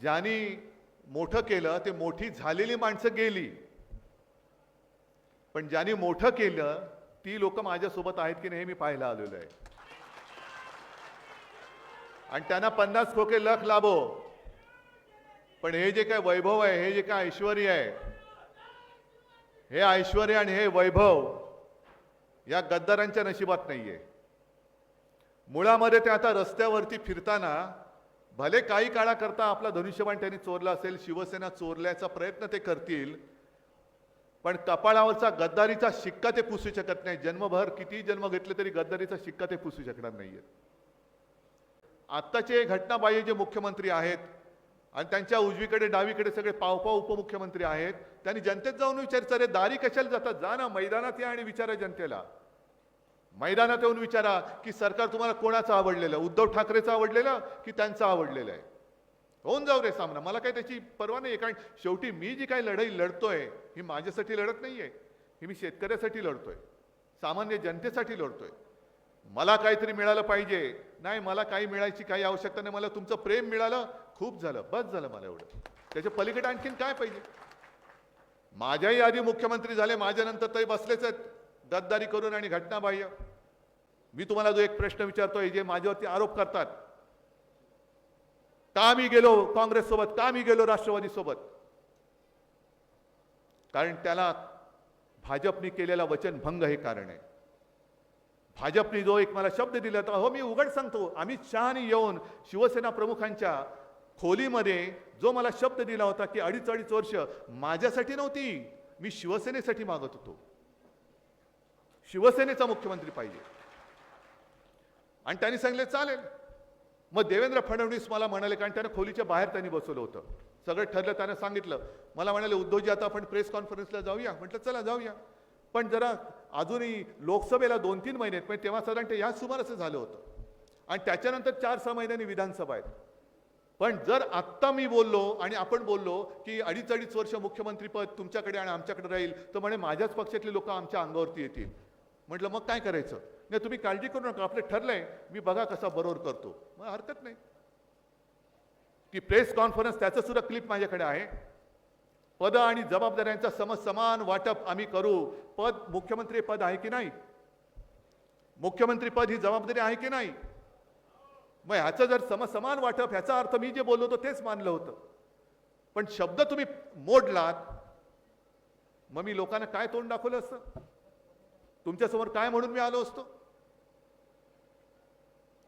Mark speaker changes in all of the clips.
Speaker 1: ज्यांनी मोठं केलं ते मोठी झालेली माणसं गेली. पण ज्यांनी मोठं केलं ती लोक माझ्यासोबत आहेत की नाही मी पाहायला आलेलो आहे. आणि त्यांना पन्नास खोके लख लाभो. पण हे जे काय वैभव आहे हे जे काय ऐश्वर आहे हे ऐश्वर आणि हे वैभव या गद्दारांच्या नशिबात नाहीये. मुळामध्ये ते आता रस्त्यावरती फिरताना भले काही काळाकरता आपला धनुष्यबाण त्यांनी चोरला असेल शिवसेना चोरल्याचा प्रयत्न ते करतील पण कपाळावरचा गद्दारीचा शिक्का ते पुसू शकत नाही. जन्मभर किती जन्म घेतले तरी गद्दारीचा शिक्का ते पुसू शकणार नाहीये. आत्ताचे घटनाबाह्य जे मुख्यमंत्री आहेत आणि त्यांच्या उजवीकडे डावीकडे सगळे पावपाव उपमुख्यमंत्री आहेत त्यांनी जनतेत जाऊन विचारचं रे दारी कशाला जातात? जा ना मैदानात या आणि विचारा जनतेला. मैदानात येऊन विचारा की सरकार तुम्हाला कोणाचं आवडलेलं? उद्धव ठाकरेचं आवडलेलं की त्यांचं आवडलेलं आहे? होऊन जाऊ रे सामना. मला काही त्याची पर्वा नाही कारण शेवटी मी जी काही लढाई लढतोय ही माझ्यासाठी लढत नाहीये. ही मी शेतकऱ्यासाठी लढतोय. सामान्य जनतेसाठी लढतोय. मला काहीतरी मिळालं पाहिजे. नाही मला काही मिळायची काही आवश्यकता नाही. मला तुमचं प्रेम मिळालं खूप झालं. बस झालं मला एवढं. त्याच्या पलीकडे आणखीन काय पाहिजे? माझ्याही आधी मुख्यमंत्री झाले माझ्यानंतर तरी बसलेच आहेत. गद्दारी करून आणि घटनाबाह्य. मी तुम्हाला जो एक प्रश्न विचारतोय जे माझ्यावरती आरोप करतात का मी गेलो काँग्रेस सोबत का मी गेलो राष्ट्रवादी सोबत कारण त्याला भाजपने केलेला वचनभंग हे कारण आहे. भाजपने जो एक मला शब्द दिला होता हो मी उघड सांगतो अमित शहानी येऊन शिवसेना प्रमुखांच्या खोलीमध्ये जो मला शब्द दिला होता की अडीच अडीच वर्ष माझ्यासाठी नव्हती मी शिवसेनेसाठी मागत होतो. शिवसेनेचा मुख्यमंत्री पाहिजे. आणि त्यांनी सांगितले चालेल. मग देवेंद्र फडणवीस मला म्हणाले कारण त्यानं खोलीच्या बाहेर त्यांनी बसवलं होतं. सगळं ठरलं त्यानं सांगितलं. मला म्हणाले उद्धवजी आता आपण प्रेस कॉन्फरन्सला जाऊया. म्हटलं चला जाऊया. पण जरा अजूनही लोकसभेला दोन तीन महिने आहेत म्हणजे तेव्हा साधारण ते या सुमारास झालं होतं. आणि त्याच्यानंतर चार सहा महिन्यांनी विधानसभा आहेत. पण जर आत्ता मी बोललो आणि आपण बोललो की अडीच अडीच वर्ष मुख्यमंत्रीपद तुमच्याकडे आणि आमच्याकडे राहील तर म्हणे माझ्याच पक्षातले लोक आमच्या अंगावरती येतील. म्हटलं मग काय करायचं? नाही तुम्ही काळजी करू नका आपलं ठरलंय मी बघा कसा बरोबर करतो. मग हरकत नाही. की प्रेस कॉन्फरन्स त्याचं सुद्धा क्लिप माझ्याकडे आहे. पद आणि जबाबदाऱ्यांचा सम समान वाटप आम्ही करू. पद मुख्यमंत्री पद आहे की नाही? मुख्यमंत्री पद ही जबाबदारी आहे की नाही? मग ह्याचं जर समसमान वाटप ह्याचा अर्थ मी जे बोललो होतो तेच मानलं होतं. पण शब्द तुम्ही मोडलात मग मी लोकांना काय तोंड दाखवलं असतं? तुमच्यासमोर काय म्हणून मी आलो असतो?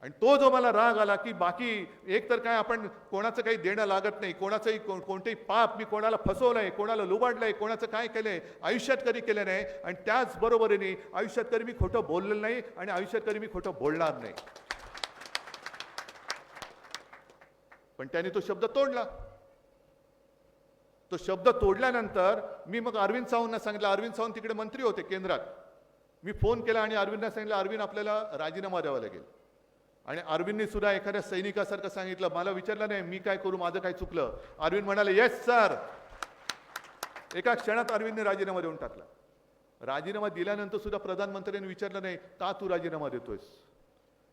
Speaker 1: आणि तो जो मला राग आला की बाकी एक तर काय आपण कोणाचं काही देणं लागत नाही कोणाचंही को- कोणतेही पाप मी कोणाला फसवलंय कोणाला लुबाडलंय कोणाचं काय केलंय आयुष्यात कधी केलं नाही आणि त्याचबरोबरीने आयुष्यात कधी मी खोटं बोललेलं नाही आणि आयुष्यात कधी मी खोटं बोलणार नाही. पण त्याने तो शब्द तोडला. तो शब्द तोडल्यानंतर मी मग अरविंद सावंतना सांगितलं अरविंद सावंत तिकडे मंत्री होते केंद्रात. मी फोन केला आणि अरविंदना सांगितलं अरविंद आपल्याला राजीनामा द्यावा लागेल. आणि अरविंदने सुद्धा एखाद्या सैनिकासारखं सांगितलं मला विचारलं नाही मी काय करू माझं काय चुकलं? अरविंद म्हणाले येस सर एका क्षणात अरविंदने राजीनामा देऊन टाकला. राजीनामा दिल्यानंतर सुद्धा प्रधानमंत्र्यांनी विचारलं नाही का तू राजीनामा देतोयस?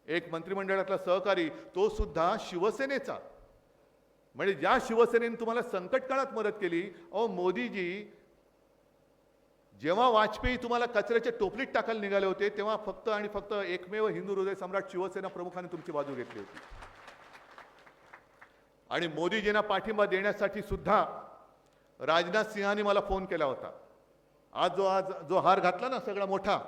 Speaker 1: एक मंत्रिमंडळातला सहकारी तो सुद्धा शिवसेनेचा. म्हणजे ज्या शिवसेनेने तुम्हाला संकट काळात मदत केली अहो मोदीजी जेव्हा वाजपेयी तुम्हाला कचऱ्याच्या टोपलीत टाकायला निघाले होते तेव्हा फक्त आणि फक्त एकमेव हिंदू हृदय सम्राट शिवसेना प्रमुखाने तुमची बाजू घेतली होती. आणि मोदीजींना पाठिंबा देण्यासाठी सुद्धा राजनाथ सिंहाने मला फोन केला होता. आज जो आज जो हार घातला ना सगळा मोठा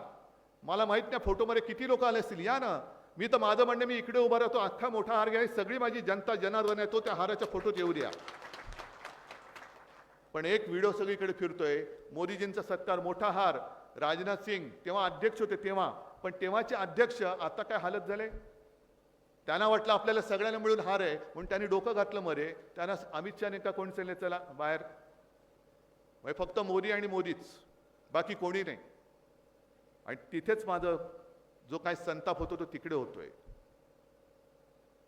Speaker 1: मला माहीत नाही फोटोमध्ये किती लोक आले असतील. या ना मी तर माझं म्हणणं मी इकडे उभा राहतो अख्खा मोठा हार घ्या सगळी माझी जनता जनार्दन आहे तो त्या हाराच्या फोटोत येऊ द्या. पण एक व्हिडिओ सगळीकडे फिरतोय. मोदीजींचा सत्कार मोठा हार. राजनाथ सिंग तेव्हा अध्यक्ष होते तेव्हा. पण तेव्हाचे अध्यक्ष आता काय हालत झाले? त्यांना वाटलं आपल्याला सगळ्यांना मिळून हार आहे. म्हणून त्यांनी डोकं घातलं मरे. त्यांना अमित शहाने का कोण चालले चला बाहेर. म्हणजे फक्त मोदी आणि मोदीच. बाकी कोणी नाही. आणि तिथेच माझं जो काय संताप होतो तो तिकडे होतोय.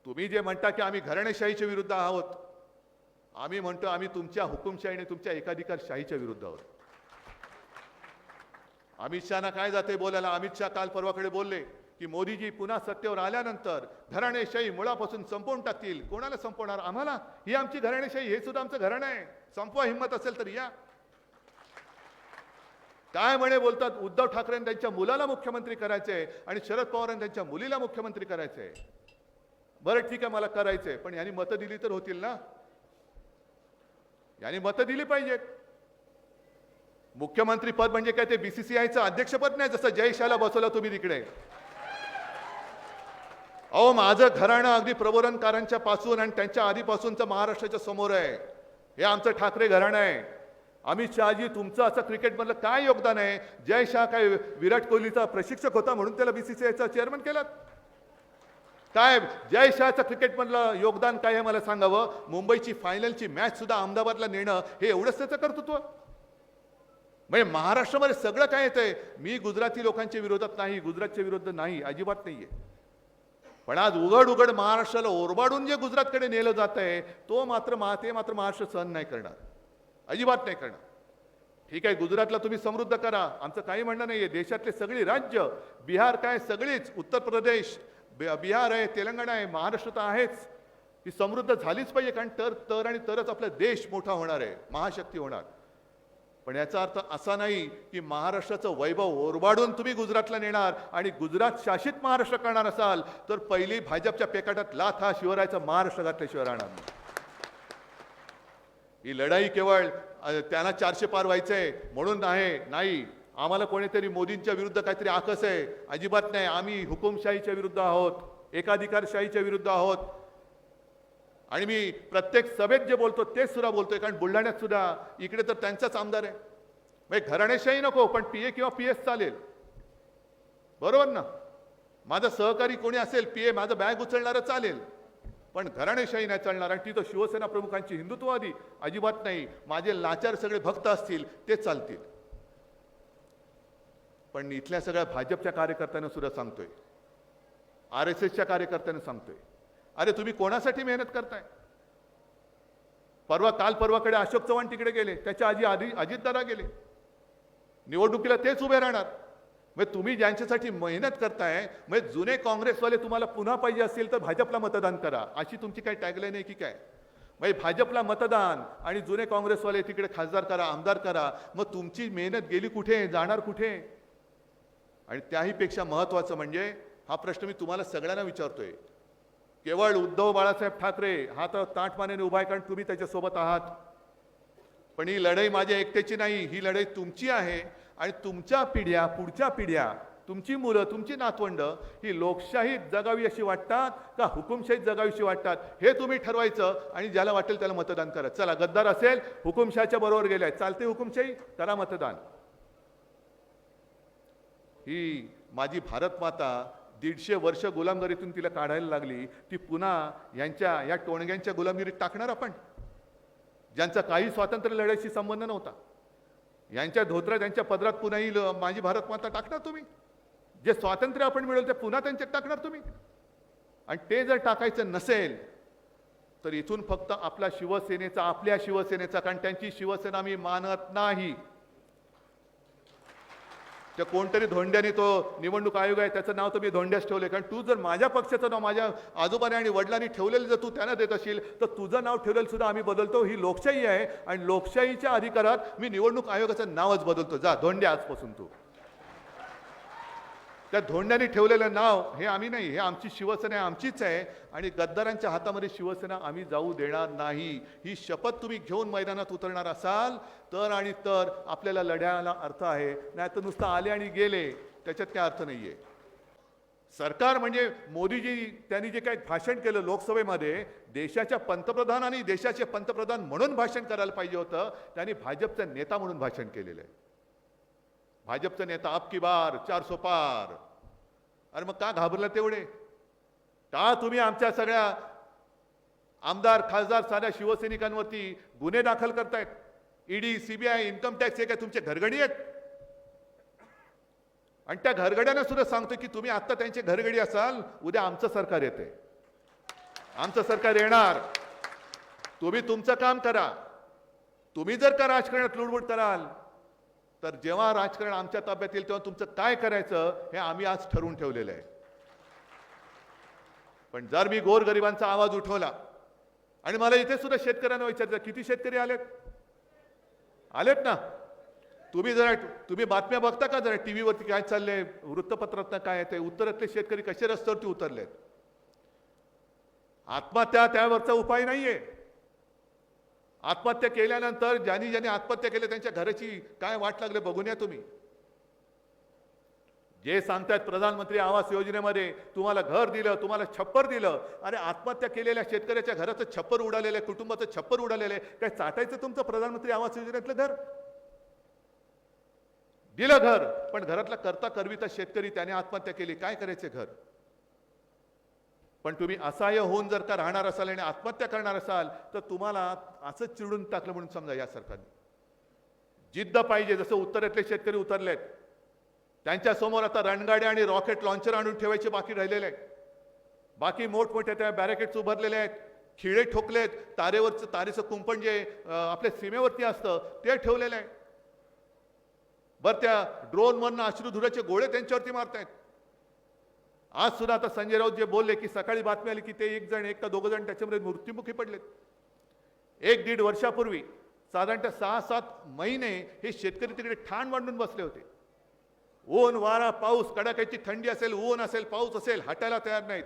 Speaker 1: तुम्ही जे म्हणता की आम्ही घराणेशाहीच्या विरुद्ध आहोत आम्ही म्हणतो आम्ही तुमच्या हुकुमशाही आणि तुमच्या एकाधिकारशाहीच्या विरुद्ध आहोत. अमित शहाना काय जाते बोलायला? अमित शहा काल परवाकडे बोलले की मोदीजी पुन्हा सत्तेवर आल्यानंतर घराणेशाही मुळापासून संपवून टाकतील. कोणाला संपवणार? आम्हाला? ही आमची घराणेशाही हे सुद्धा आमचं घराणं आहे. संपवा हिंमत असेल तर या. काय म्हणे बोलतात? उद्धव ठाकरेंनी त्यांच्या मुलाला मुख्यमंत्री करायचे आणि शरद पवारांनी त्यांच्या मुलीला मुख्यमंत्री करायचे बरं ठीक आहे मला करायचंय. पण यांनी मतं दिली तर होतील ना? यांनी मतं दिली पाहिजेत. मुख्यमंत्री पद म्हणजे काय? ते बीसीसीआयचं अध्यक्षपद नाही जसं जयशाला बसवलं तुम्ही तिकडे. अहो माझं घराणं अगदी प्रबोधनकारांच्या पासून आणि त्यांच्या आधीपासूनचं महाराष्ट्राच्या समोर आहे. हे आमचं ठाकरे घराणं आहे. अमित शहाजी तुमचं असं क्रिकेटमधलं काय योगदान आहे? जय शाह काय विराट कोहलीचा प्रशिक्षक होता म्हणून त्याला बीसीसीआयचा चेअरमन केलात? काय जय शहाचं क्रिकेटमधलं योगदान काय आहे मला सांगावं? मुंबईची फायनलची मॅच सुद्धा अहमदाबादला नेणं हे एवढंच त्याचं कर्तृत्व? म्हणजे महाराष्ट्रामध्ये सगळं काय येतंय? मी गुजराती लोकांच्या विरोधात नाही गुजरातच्या विरुद्ध नाही अजिबात नाहीये. पण आज उघड उघड महाराष्ट्राला ओरबाडून जे गुजरातकडे नेलं जात आहे तो मात्र मा ते मात्र महाराष्ट्र सहन नाही करणार. अजिबात नाही करणार. ठीक आहे गुजरातला तुम्ही समृद्ध करा. आमचं काही म्हणणं नाही आहे देशातले सगळी राज्य बिहार काय सगळीच उत्तर प्रदेश बिहार आहे तेलंगणा आहे महाराष्ट्र तर आहेच. ती समृद्ध झालीच पाहिजे कारण तर तर आणि तरच आपला देश मोठा होणार आहे महाशक्ती होणार. पण याचा अर्थ असा नाही की महाराष्ट्राचं वैभव ओरबाडून तुम्ही गुजरातला नेणार आणि गुजरात शासित महाराष्ट्र करणार असाल तर पहिली भाजपच्या पेकाटात लाथ हा शिवरायचा महाराष्ट्र घातल्याशिवाय राहणार नाही. ही लढाई केवळ त्यांना चारशे पार व्हायचंय म्हणून आहे नाही. आम्हाला कोणीतरी मोदींच्या विरुद्ध काहीतरी आकस आहे. अजिबात नाही. आम्ही हुकुमशाहीच्या विरुद्ध आहोत. एकाधिकारशाहीच्या विरुद्ध आहोत. आणि मी प्रत्येक सभेत जे बोलतो तेच सुद्धा बोलतोय. कारण बुलढाण्यात सुद्धा इकडे तर त्यांचाच आमदार आहे. म्हणजे घराणेशाही नको पण पी ए किंवा पी एस चालेल. बरोबर ना? माझा सहकारी कोणी असेल पी ए माझं बॅग उचलणारं चालेल. पण घराणेशाही नाही चालणार. आणि तिथं शिवसेना प्रमुखांची हिंदुत्ववादी. अजिबात नाही. माझे लाचार सगळे भक्त असतील ते चालतील. पण इथल्या सगळ्या भाजपच्या कार्यकर्त्यांना सुद्धा सांगतोय. आर एस एसच्या कार्यकर्त्यांना सांगतोय. अरे तुम्ही कोणासाठी मेहनत करताय? परवा काल परवाकडे अशोक चव्हाण तिकडे गेले. त्याच्या आधी आधी अजितदादा गेले. निवडणुकीला तेच उभे राहणार. मग तुम्ही ज्यांच्यासाठी मेहनत करताय मग जुने काँग्रेसवाले तुम्हाला पुन्हा पाहिजे असतील तर भाजपला मतदान करा. अशी तुमची काही टॅगलाईन आहे की काय? म्हणजे भाजपला मतदान आणि जुने काँग्रेसवाले तिकडे खासदार करा आमदार करा. मग तुमची मेहनत गेली कुठे? जाणार कुठे? आणि त्याहीपेक्षा महत्त्वाचं म्हणजे हा प्रश्न मी तुम्हाला सगळ्यांना विचारतोय. केवळ उद्धव बाळासाहेब ठाकरे हा तर ताटमानेने उभा आहे कारण तुम्ही त्याच्यासोबत आहात. पण ही लढाई माझ्या एकट्याची नाही ही लढाई तुमची आहे आणि तुमच्या पिढ्या पुढच्या पिढ्या तुमची मुलं तुमची नातवंड ही लोकशाही जगावी अशी वाटतात का हुकुमशाही जगावीशी वाटतात? हे तुम्ही ठरवायचं आणि ज्याला वाटेल त्याला मतदान करा. चला गद्दार असेल हुकुमशाहीच्या बरोबर गेलाय. चालते हुकुमशाही करा मतदान. ही माझी भारतमाता दीडशे वर्ष गुलामगिरीतून तिला काढायला लागली ती पुन्हा यांच्या या टोणग्यांच्या गुलामगिरीत टाकणार आपण? ज्यांचा काही स्वातंत्र्य लढ्याशी संबंध नव्हता. यांच्या धोत्रात यांच्या पदरात पुन्हा येईल ल- माझी भारतमाता टाकणार तुम्ही? जे स्वातंत्र्य आपण मिळवलं ते पुन्हा त्यांच्यात टाकणार तुम्ही? आणि ते जर टाकायचं नसेल तर इथून फक्त आपला शिवसेनेचा आपल्या शिवसेनेचा कारण त्यांची शिवसेना मी मानत नाही. त्या कोणतरी धोंड्याने तो निवडणूक आयोग आहे त्याचं नाव तर मी धोंड्यास ठेवलंय. कारण तू जर माझ्या पक्षाचं नाव माझ्या आजोबाने आणि वडिलांनी ठेवलेलं जर तू त्यांना देत असेल तर तुझं नाव ठेवलेलं सुद्धा आम्ही बदलतो. ही लोकशाही आहे आणि लोकशाहीच्या अधिकारात मी निवडणूक आयोगाचं नावच बदलतो. जा धोंड्या आजपासून तू. त्या धोंड्याने ठेवलेलं नाव हे आम्ही नाही हे आमची शिवसेना आहे, आमचीच आहे. आणि गद्दारांच्या हातामध्ये शिवसेना आम्ही जाऊ देणार नाही. ही शपथ तुम्ही घेऊन मैदानात उतरणार असाल तर आणि तर आपल्याला लढ्याला अर्थ आहे. नाही तर नुसतं आले आणि गेले त्याच्यात काय अर्थ नाहीये. सरकार म्हणजे मोदीजी त्यांनी जे काही भाषण केलं लोकसभेमध्ये देशाच्या पंतप्रधान आणि देशाचे पंतप्रधान म्हणून भाषण करायला पाहिजे होतं. त्यांनी भाजपचा नेता म्हणून भाषण केलेलं आहे. भाजपचा नेता आपकी बार चार सो पार. अरे मग का घाबरला तेवढे? का तुम्ही आमच्या सगळ्या आमदार खासदार साऱ्या शिवसैनिकांवरती गुन्हे दाखल करतायत. ईडी सीबीआय इन्कम टॅक्स हे काय तुमचे घरगडी आहेत? आणि त्या घरगड्यांना सुद्धा सांगतो की तुम्ही आता त्यांचे घरगडी असाल उद्या आमचं सरकार येते आमचं सरकार येणार. तुम्ही तुमचं काम करा. तुम्ही जर का राजकारणात लुडबुड कराल तर जेव्हा राजकारण आमच्या ताब्यात येईल तेव्हा तुमचं काय करायचं हे आम्ही आज ठरवून ठेवलेलं आहे. पण जर मी गोरगरिबांचा आवाज उठवला आणि मला इथे सुद्धा शेतकऱ्यांना विचारलं किती शेतकरी आलेत? आलेत ना? तुम्ही जरा तुम्ही बातम्या बघता का जरा? टी व्हीवरती काय चाललंय? वृत्तपत्रात काय येते उत्तरातले शेतकरी कसे रस्त्यावरती उतरलेत? आत्महत्या त्यावरचा उपाय नाहीये. आत्महत्या केल्यानंतर ज्यांनी ज्यांनी आत्महत्या केल्या त्यांच्या घराची काय वाट लागले बघून या तुम्ही. जे सांगतायत प्रधानमंत्री आवास योजनेमध्ये तुम्हाला घर दिलं तुम्हाला छप्पर दिलं अरे आत्महत्या केलेल्या शेतकऱ्याच्या घराचं छप्पर उडालेलं आहे कुटुंबाचं छप्पर उडालेलं आहे काय चाटायचं तुमचं प्रधानमंत्री आवास योजनेतलं घर? दिलं घर पण घरातला करता करविता शेतकरी त्याने आत्महत्या केली काय करायचे घर? पण तुम्ही असहाय्य होऊन जर का राहणार असाल आणि आत्महत्या करणार असाल तर तुम्हाला असं चिडून टाकलं म्हणून समजा या सरकारने. जिद्द पाहिजे जसं उत्तरेतले शेतकरी उतरलेत. आहेत त्यांच्यासमोर आता रणगाड्या आणि रॉकेट लॉन्चर आणून ठेवायचे बाकी राहिलेले आहेत. बाकी मोठमोठ्या त्या बॅरेकेट्स उभारलेले आहेत. खिळे ठोकलेत तारेवरचं तारेचं कुंपण जे आपल्या सीमेवरती असतं ते ठेवलेलं आहे बरं त्या ड्रोनवरनं अश्रुधुराचे गोळे त्यांच्यावरती मारतायत. आज सुद्धा आता संजय राऊत जे बोलले की सकाळी बातमी आली की ते एक जण एक का दोघं जण त्याच्यामध्ये मृत्युमुखी पडलेत. एक दीड वर्षापूर्वी साधारणतः सहा सात महिने हे शेतकरी तिकडे ठाण मांडून बसले होते. ऊन वारा पाऊस कडाक्याची थंडी असेल ऊन असेल पाऊस असेल हटायला तयार नाहीत.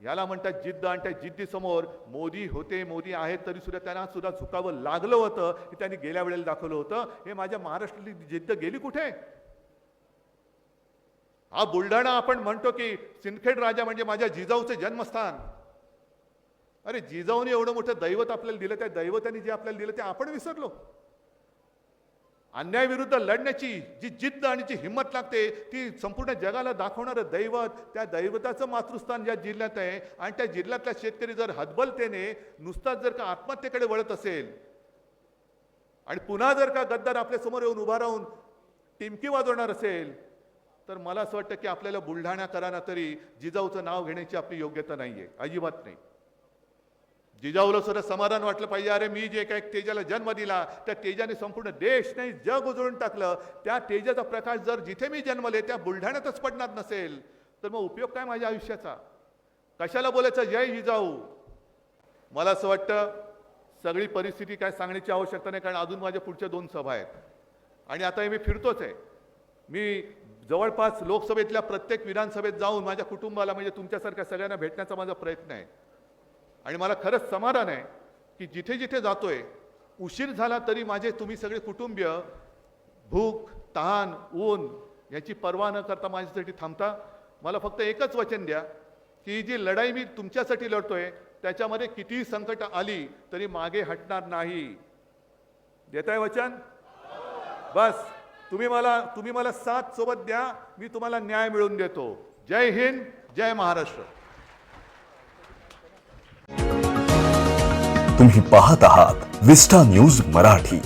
Speaker 1: याला म्हणतात जिद्द आणि त्या जिद्दीसमोर मोदी होते मोदी आहेत तरी सुद्धा त्यांना सुद्धा झुकावं लागलं होतं की त्यांनी गेल्या वेळेला दाखवलं होतं. हे माझ्या महाराष्ट्रातली जिद्द गेली कुठे? हा बुलढाणा आपण म्हणतो की सिंदखेड राजा म्हणजे माझ्या जिजाऊचं जन्मस्थान. अरे जिजाऊने एवढं मोठं दैवत आपल्याला दिलं त्या दैवताने जे आपल्याला दिलं ते आपण विसरलो. अन्यायाविरुद्ध लढण्याची जी जिद्द आणि जी हिंमत लागते ती संपूर्ण जगाला दाखवणारं दैवत त्या दैवताचं मातृस्थान ज्या जिल्ह्यात आहे आणि त्या जिल्ह्यातला शेतकरी जर हतबलतेने नुसताच जर का आत्महत्येकडे वळत असेल आणि पुन्हा जर का गद्दार आपल्यासमोर येऊन उभा राहून टिमकी वाजवणार असेल तर मला असं वाटतं की आपल्याला बुलढाण्याकरांना तरी जिजाऊचं नाव घेण्याची आपली योग्यता नाही आहे अजिबात नाही. जिजाऊला सुद्धा समाधान वाटलं पाहिजे. अरे मी जे काही तेजाला जन्म दिला त्या तेजाने संपूर्ण देश नाही जग उजळून टाकलं. त्या तेजाचा प्रकाश जर जिथे मी जन्मले त्या बुलढाण्यातच पडणार नसेल. तर मग उपयोग काय माझ्या आयुष्याचा? कशाला बोलायचं? जय जिजाऊ. मला असं वाटतं सगळी परिस्थिती काय सांगण्याची आवश्यकता नाही कारण अजून माझ्या पुढच्या दोन सभा आहेत. आणि आता हे मी फिरतोच आहे. मी जवळपास लोकसभेतल्या प्रत्येक विधानसभेत जाऊन माझ्या कुटुंबाला म्हणजे तुमच्यासारख्या सगळ्यांना भेटण्याचा माझा प्रयत्न आहे. आणि मला खरंच समाधान आहे की जिथे जिथे जातोय उशीर झाला तरी माझे तुम्ही सगळे कुटुंबीय भूक तहान ऊन याची पर्वा न करता माझ्यासाठी थांबता मला फक्त एकच वचन द्या की जी लढाई मी तुमच्यासाठी लढतोय त्याच्यामध्ये कितीही संकट आली तरी मागे हटणार नाही. देताय वचन? बस. तुम्ही मला तुम्ही मला साथ सोबत द्या मी तुम्हाला न्याय मिळवून देतो. जय हिंद जय महाराष्ट्र.
Speaker 2: तुम्ही पाहत आहात विस्टा न्यूज मराठी.